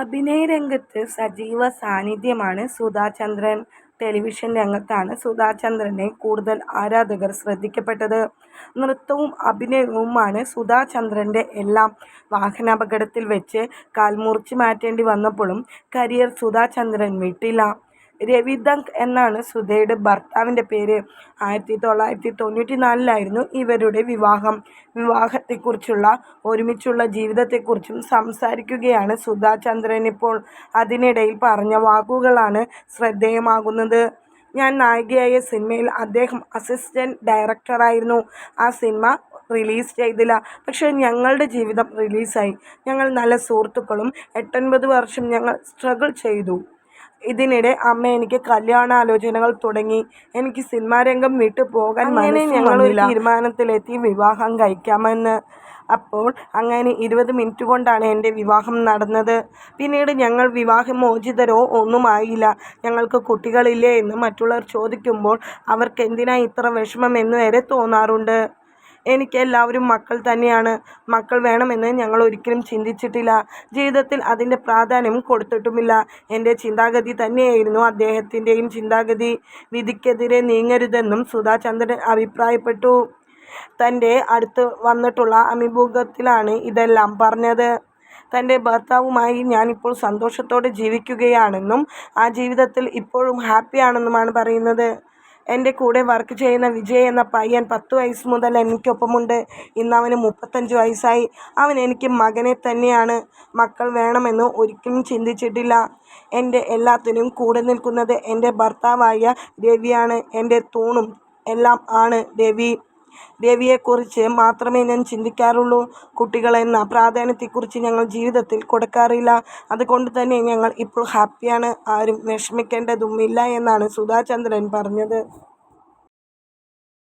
അഭിനയരംഗത്ത് സജീവ സാന്നിധ്യമാണ് സുധാ ചന്ദ്രൻ. ടെലിവിഷൻ രംഗത്താണ് സുധാ ചന്ദ്രനെ കൂടുതൽ ആരാധകർ ശ്രദ്ധിക്കപ്പെട്ടത്. നൃത്തവും അഭിനയവുമാണ് സുധാ ചന്ദ്രന്റെ എല്ലാം. വാഹനാപകടത്തിൽ വെച്ച് കാൽ മുറിച്ച് മാറ്റേണ്ടി വന്നപ്പോഴും കരിയർ സുധാ ചന്ദ്രൻ വിട്ടില്ല. രവിദത്ത് എന്നാണ് സുധയുടെ ഭർത്താവിന്റെ പേര്. ആയിരത്തി തൊള്ളായിരത്തി തൊണ്ണൂറ്റി നാലിലായിരുന്നു ഇവരുടെ വിവാഹം. വിവാഹത്തെക്കുറിച്ചുള്ള ഒരുമിച്ചുള്ള ജീവിതത്തെക്കുറിച്ചും സംസാരിക്കുകയാണ് സുധാ ചന്ദ്രൻ ഇപ്പോൾ അതിനിടയിൽ പറഞ്ഞ വാക്കുകളാണ് ശ്രദ്ധേയമാകുന്നത്. ഞാൻ നായികയായ സിനിമയിൽ അദ്ദേഹം അസിസ്റ്റന്റ് ഡയറക്ടറായിരുന്നു. ആ സിനിമ റിലീസ് ചെയ്തില്ല. പക്ഷേ ഞങ്ങളുടെ ജീവിതം റിലീസായി. ഞങ്ങൾ നല്ല സുഹൃത്തുക്കളും. എട്ടൊൻപത് വർഷം ഞങ്ങൾ സ്ട്രഗിൾ ചെയ്തു. ഇതിനിടെ അമ്മ എനിക്ക് കല്യാണാലോചനകൾ തുടങ്ങി. എനിക്ക് സിനിമാരംഗം വിട്ടു പോകാൻ. അങ്ങനെ ഞങ്ങൾ തീരുമാനത്തിലെത്തി വിവാഹം കഴിക്കാമെന്ന്. അപ്പോൾ അങ്ങനെ ഇരുപത് മിനിറ്റ് കൊണ്ടാണ് എന്റെ വിവാഹം നടന്നത്. പിന്നീട് ഞങ്ങൾ വിവാഹമോചിതരോ ഒന്നുമായില്ല. ഞങ്ങൾക്ക് കുട്ടികളില്ലേ എന്ന് മറ്റുള്ളവർ ചോദിക്കുമ്പോൾ അവർക്ക് എന്തിനാണ് ഇത്ര വിഷമം എന്ന് വരെ തോന്നാറുണ്ട്. എനിക്ക് എല്ലാവരും മക്കൾ തന്നെയാണ്. മക്കൾ വേണമെന്ന് ഞങ്ങൾ ഒരിക്കലും ചിന്തിച്ചിട്ടില്ല. ജീവിതത്തിൽ അതിന്റെ പ്രാധാന്യം കൊടുത്തിട്ടുമില്ല. എന്റെ ചിന്താഗതി തന്നെയായിരുന്നു അദ്ദേഹത്തിന്റെയും ചിന്താഗതി. വിധിക്കെതിരെ നീങ്ങരുതെന്നും സുധാചന്ദ്രൻ അഭിപ്രായപ്പെട്ടു. തന്റെ അടുത്ത് വന്നിട്ടുള്ള അഭിമുഖത്തിലാണ് ഇതെല്ലാം പറഞ്ഞത്. തന്റെ ഭർത്താവുമായി ഞാനിപ്പോൾ സന്തോഷത്തോടെ ജീവിക്കുകയാണെന്നും ആ ജീവിതത്തിൽ ഇപ്പോഴും ഹാപ്പിയാണെന്നുമാണ് പറയുന്നത്. എന്റെ കൂടെ വർക്ക് ചെയ്യുന്ന വിജയ് എന്ന പയ്യൻ പത്ത് വയസ്സ് മുതൽ എനിക്കൊപ്പമുണ്ട്. ഇന്ന് അവന് മുപ്പത്തഞ്ച് വയസ്സായി. അവൻ എനിക്ക് മകനെ തന്നെയാണ്. മക്കൾ വേണമെന്ന് ഒരിക്കലും ചിന്തിച്ചിട്ടില്ല. എന്റെ എല്ലാത്തിനും കൂടെ നിൽക്കുന്നത് എന്റെ ഭർത്താവായ രവിയാണ്. എന്റെ തൂണും എല്ലാം ആണ് രവി. രവിയെക്കുറിച്ച് മാത്രമേ ഞാൻ ചിന്തിക്കാറുള്ളൂ. കുട്ടികളെന്ന പ്രാധാന്യത്തെക്കുറിച്ച് ഞങ്ങൾ ജീവിതത്തിൽ കൊടുക്കാറില്ല. അതുകൊണ്ട് തന്നെ ഞങ്ങൾ ഇപ്പോൾ ഹാപ്പിയാണ്. ആരും വിഷമിക്കേണ്ടതുമില്ല എന്നാണ് സുധാ ചന്ദ്രൻ പറഞ്ഞത്.